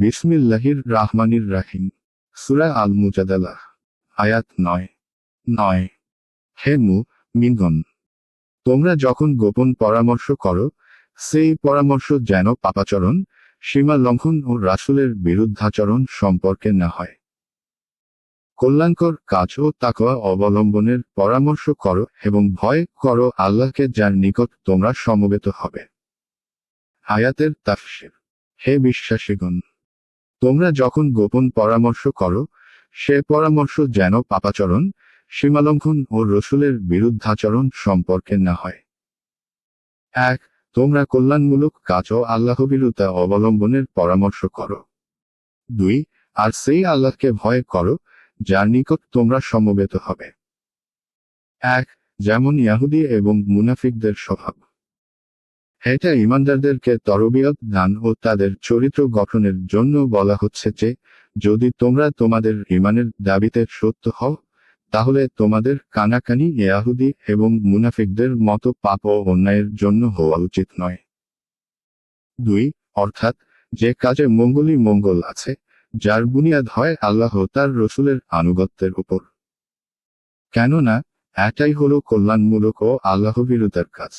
বিসমিল্লাহির রাহমানির রাহিম। সুরা আল মুজাদালাহ আয়াত নয় নয়। হে মু মিনগন তোমরা যখন গোপন পরামর্শ করো, সেই পরামর্শ যেন পাপাচরণ সীমা লঙ্ঘন ও রাসূলের বিরুদ্ধাচরণ সম্পর্কে না হয়। কল্যাণকর কাজ ও তাকওয়া অবলম্বনের পরামর্শ করো এবং ভয় করো আল্লাহকে যার নিকট তোমরা সমবেত হবে। আয়াতের তাফসির। হে বিশ্বাসীগণ তোমরা যখন গোপন পরামর্শ করো, সে পরামর্শ যেন পাপাচরণ, সীমালঙ্ঘন ও রসুলের বিরুদ্ধাচরণ সম্পর্কে না হয়। এক, তোমরা কল্যাণমূলক কাজ ও আল্লাহবিরুতা অবলম্বনের পরামর্শ করো। দুই, আর সেই আল্লাহকে ভয় করো, যার নিকট তোমরা সমবেত হবে। এক, যেমন ইয়াহুদি এবং মুনাফিকদের স্বভাব। এটা ইমানদারদেরকে তরবিয়ত দান ও তাদের চরিত্র গঠনের জন্য বলা হচ্ছে যে, যদি তোমরা তোমাদের ইমানের দাবিতে সত্য হও, তাহলে তোমাদের কানাকানি ইয়াহুদি এবং মুনাফিকদের মতো পাপ ও অন্যায়ের জন্য হওয়া উচিত নয়। দুই, অর্থাৎ, যে কাজে মঙ্গলই মঙ্গল আছে, যার বুনিয়াদ হয় আল্লাহ তার রসুলের আনুগত্যের উপর। কেননা, এটাই হল কল্যাণমূলক ও আল্লাহবিরুতার কাজ।